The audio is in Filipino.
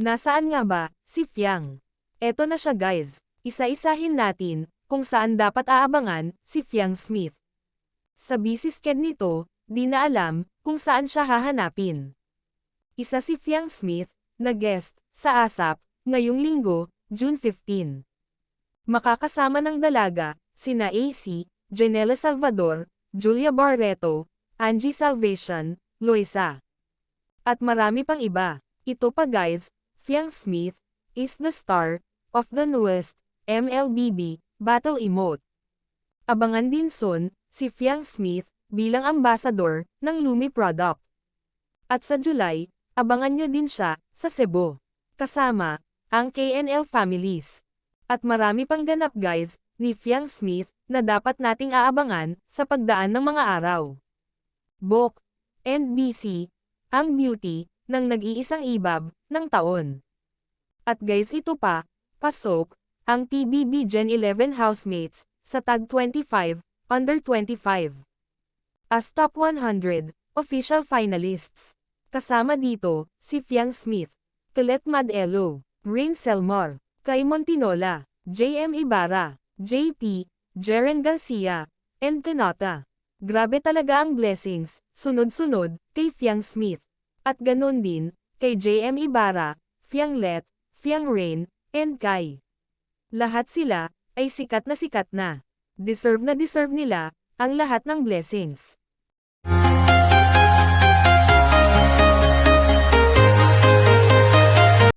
Nasaan nga ba, si Fiang? Eto na siya guys, isa-isahin natin, kung saan dapat aabangan, si Fiang Smith. Sa busy schedule nito, di na alam, kung saan siya hahanapin. Isa si Fiang Smith, na guest, sa ASAP, ngayong linggo, June 15. Makakasama ng dalaga, sina AC, Janela Salvador, Julia Barreto, Angie Salvation, Loisa. At marami pang iba. Ito pa guys, Fiang Smith, is the star, of the newest, MLBB, battle emote. Abangan din son, si Fiang Smith, bilang ambassador, ng Lumi product. At sa July, abangan nyo din siya, sa Cebu. Kasama, ang KNL families. At marami pang ganap guys, ni Fiang Smith, na dapat nating aabangan, sa pagdaan ng mga araw. Bok, and BC, ang beauty, ng nag-iisang ibab, ng taon. At guys ito pa, pasok, ang PBB Gen 11 housemates, sa tag 25, under 25. As top 100, official finalists. Kasama dito, si Fiang Smith, Colette Madelo, Rain Selmar, Kay Montinola, JM Ibarra, JP, Jeren Garcia, and Kanata. Grabe talaga ang blessings, sunod-sunod, kay Fiang Smith. At ganon din, kay JM Ibarra, Fiang Let, Fiang Rain, and Kai. Lahat sila, ay sikat na sikat na. Deserve na deserve nila, ang lahat ng blessings.